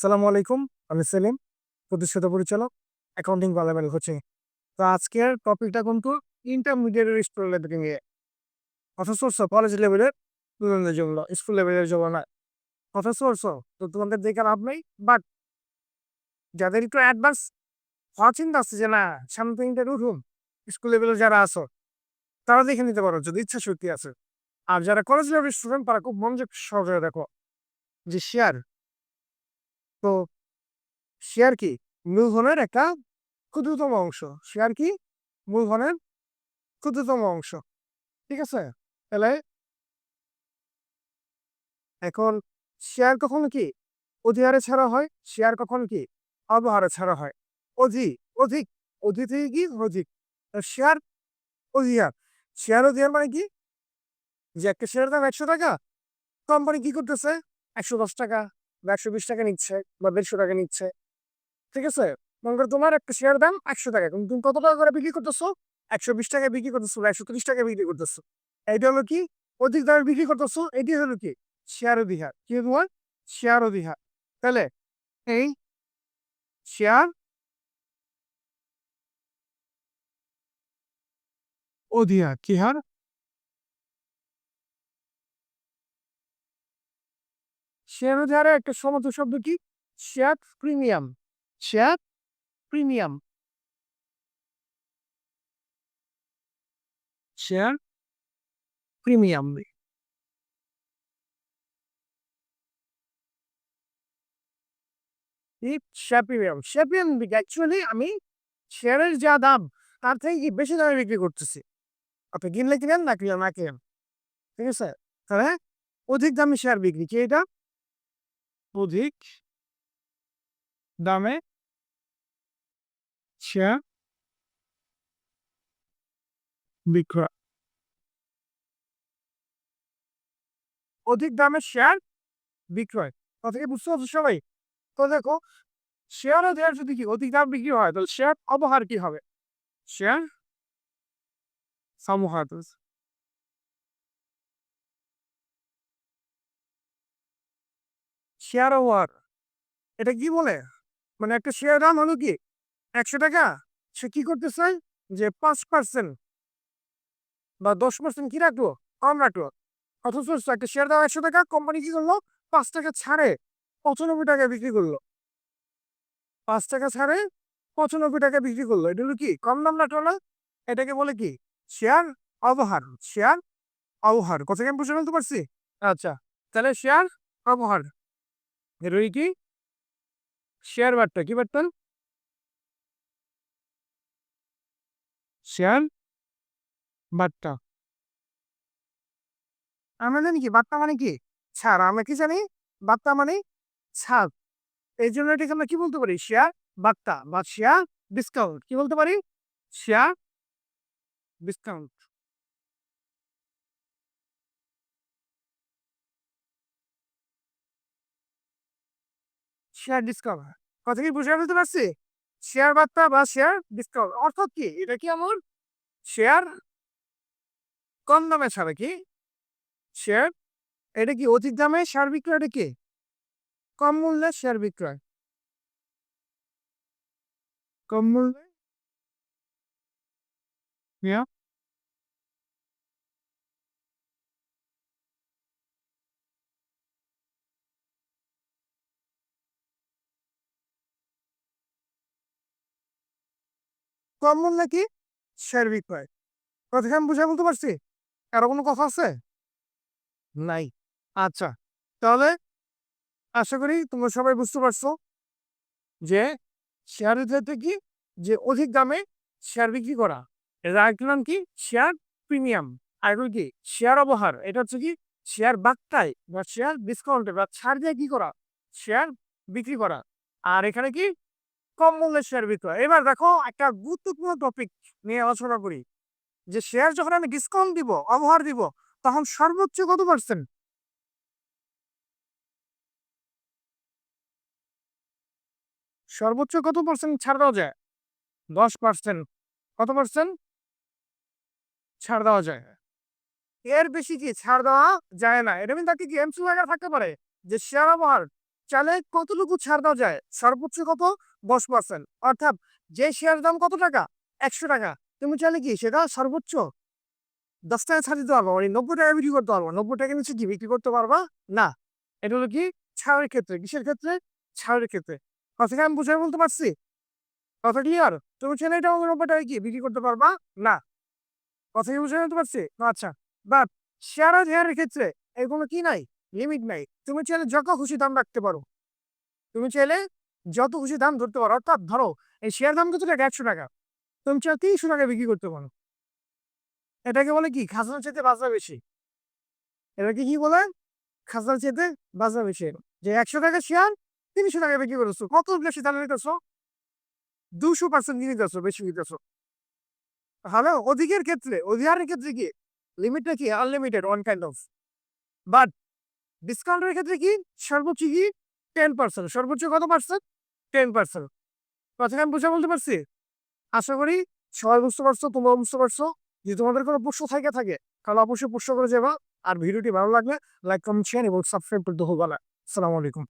সালামু আলাইকুম, আমি সেলিম প্রতিষ্ঠিত পরিচালক অ্যাকাউন্টিং পার্লামেন্ট কোচিং। তো আজকের টপিকটা কিন্তু ইন্টারমিডিয়েট লেভেলে নিয়ে অথচ কলেজ লেভেলের স্টুডেন্টদের জন্য স্কুল লেভেলের জন্য না অথচ তো তোমাদের দেখে লাভ নেই বাট যাদের একটু অ্যাডভান্স হওয়ার চিন্তা আছে যে না, সামনে ইন্টারভিউ উঠুন স্কুল লেভেলে যারা আছো, তারা দেখে নিতে পারো যদি ইচ্ছা শক্তি আছে। আর যারা কলেজ লেভেলের স্টুডেন্ট তারা খুব মনোযোগ সহকারে দেখো, যে শেয়ার তো শেয়ার কি? মূলধনের একটা ক্ষুদ্রতম অংশ। শেয়ার কি? মূলধনের ক্ষুদ্রতম অংশ। ঠিক আছে? তাহলে এখন শেয়ার কখন কি? অধিহারে ছাড়া হয়। শেয়ার কখন কি? অবহারে ছাড়া হয়। অধি অধিক অধিক থেকে কি? অধিক। শেয়ার অধিহার। শেয়ার অধিহার মানে কি? যে একটা শেয়ারের দাম একশো টাকা কোম্পানি কি করতেছে? একশো দশ টাকা। একশো বিশ টাকা নিচ্ছে বা দেড়শো টাকা নিচ্ছে। ঠিক আছে? মনে করো তোমার একটা শেয়ার দাম একশো টাকা। কিন্তু তুমি কত টাকা করে বিক্রি করতেছো? একশো বিশ টাকায় বিক্রি করতেছো একশো ত্রিশ টাকায় বিক্রি করতেছো। এইটা হলো কি? অধিক দামে বিক্রি করতেছো, এটি হলো কি? শেয়ার অধিহার। কি তোমার? শেয়ার অধিহার। তাহলে এই শেয়ার অধিহার কি হার? শেয়ার অধিহারের একটা সমর্থ শব্দ কি? Share premium. Share premium. Share premium. Share premium. Share আমি শেয়ারের যা দাম, তার থেকে কি বেশি দামে বিক্রি করতেছি? আপনি কিনলে কিনেন না কিনলে না কিনেন? ঠিক আছে? তাহলে অধিক দামে শেয়ার বিক্রি কি এটা? অধিক দামে শেয়ার বিক্রয়। অধিক দামে শেয়ার বিক্রয়। কথা কি বুঝতে পারছ সবাই? তো দেখো শেয়ারও দেওয়ার যদি কি অধিক দাম বিক্রি হয়, তাহলে শেয়ার অবহার কি হবে? শেয়ার সমহার শেয়ার ওভার এটা কি বলে? মানে একটা শেয়ার দাম হলো কি? একশো টাকা? সে কি করতে চায়? যে পাঁচ পার্সেন্ট বা দশ পার্সেন্ট কি রাখল? কম রাখল। অথচ একটা শেয়ার দাম একশো টাকা কোম্পানি কি করল? পাঁচ টাকা ছাড়ে পঁচানব্বই টাকা বিক্রি করল। পাঁচ টাকা ছাড়ে পঁচানব্বই টাকা বিক্রি করল। এটা হলো কি? কম দাম রাখল না? এটাকে বলে কি? শেয়ার অবহার। শেয়ার অবহার। কথা আমি বুঝে ফেলতে পারছি? আচ্ছা তাহলে শেয়ার অবহার। এর কি শেয়ার বার্তা কি বার্তান শেয়ার বার্তা আমরা জানি কি বার্তা মানে কি? ছাড়, আমরা কি জানি? বার্তা মানে ছাড়। এই জন্য এটাকে আমরা কি বলতে পারি? শেয়ার বার্তা বা শেয়ার ডিসকাউন্ট। কি বলতে পারি? Share discount. শেয়ার ডিসকাউন্ট কথা কি বুঝে ফেলতে পারছি? শেয়ার বার্তা বা শেয়ার ডিসকাউন্ট অর্থাৎ কি? এটা কি আমার শেয়ার কম দামে ছাড়া কি? শেয়ার এটা কি অধিক দামে? শেয়ার বিক্রয় এটা কি? কম মূল্যে শেয়ার বিক্রয়। কম মূল্যে? Yeah. কম মূল্যে কি শেয়ার বিক্রয় কথা আমি বুঝে বলতে পারছি? আরও কোনো কথা আছে? নাই। আচ্ছা তাহলে আশা করি তোমরা সবাই বুঝতে পারছ যে শেয়ার ক্ষেত্রে কি? যে অধিক দামে শেয়ার বিক্রি করা। এটা আরেকটা নাম কি? Share premium. আর কি? শেয়ার অবহার। এটা হচ্ছে কি? শেয়ার বাক্তায় বা শেয়ার ডিসকাউন্টে বা ছাড় দিয়ে কি করা? শেয়ার বিক্রি করা। আর এখানে কি? কম মূল্যের শেয়ার বিক্রয় এবার দেখো একটা গুরুত্বপূর্ণ টপিক নিয়ে আলোচনা করি, যে শেয়ার যখন আমি ডিসকাউন্ট দিব, অবহার দিব, তখন সর্বোচ্চ কত পার্সেন্ট সর্বোচ্চ কত পার্সেন্ট ছাড় দেওয়া যায়? দশ পার্সেন্ট কত পার্সেন্ট ছাড় দেওয়া যায়। এর বেশি কি ছাড় দেওয়া যায় না? এটা কিন্তু কি এমসি থাকতে পারে, যে শেয়ার অবহার। চাইলে কতটুকু ছাড় দেওয়া যায়? সর্বোচ্চ কত? দশ পার্সেন্ট অর্থাৎ যে শেয়ার দাম কত টাকা? একশো টাকা। তুমি চাইলে কি সেটা সর্বোচ্চ দশ টাকা ছাড় দিতে পারব মানে নব্বই টাকা বিক্রি করতে পারব। নব্বই টাকা নিচে কি বিক্রি করতে পারবা? না। এটা হলো কি? ছাড়ের ক্ষেত্রে। কিসের ক্ষেত্রে? ছাড়ের ক্ষেত্রে। কথাকে আমি বুঝাই বলতে পারছি? কথা ক্লিয়ার তুমি চাইলে এটা নব্বই টাকা কি বিক্রি করতে পারবা? না। কথা কি বুঝে বলতে পারছি? আচ্ছা। বাট শেয়ার আর হেয়ারের ক্ষেত্রে এগুলো কি নাই? লিমিট নাই। তুমি চাইলে যত খুশি দাম রাখতে পারো। তুমি চাইলে যত খুশি দাম ধরতে পারো, অর্থাৎ ধরো, এই শেয়ার দাম কত টাকা? একশো টাকা। তুমি চাও তিনশো টাকা বিক্রি করতে পারো। এটাকে বলে কি? খাজনা চেতে বাজা বেশি। এটাকে কি বলে? খাজনা চেতে বাজা বেশি। যে একশো টাকা শেয়ার তিনশো টাকা বিক্রি করেছ। কত বেশি দাম নিতেছো? দুশো পার্সেন্ট নিতেছো, বেশি নিতেছো। হ্যালো অধিকের ক্ষেত্রে অধিকারের ক্ষেত্রে কি? লিমিটটা কি? Unlimited one kind of but ডিসকাউন্টের ক্ষেত্রে কি? সর্বোচ্চ কি? টেন পার্সেন্ট সর্বোচ্চ কত পার্সেন্ট টেন পার্সেন্ট কথাটা আমি বুঝে বলতে পারছি? আশা করি সবাই বুঝতে পারছ তোমরা বুঝতে পারছ যদি তোমাদের কোনো প্রশ্ন থাকে থাকে। তাহলে অবশ্যই প্রশ্ন করে যাবা। আর ভিডিওটি ভালো লাগলে লাইক কমেন্ট শেয়ার এবং সাবস্ক্রাইব করতে হবে আসসালামু আলাইকুম।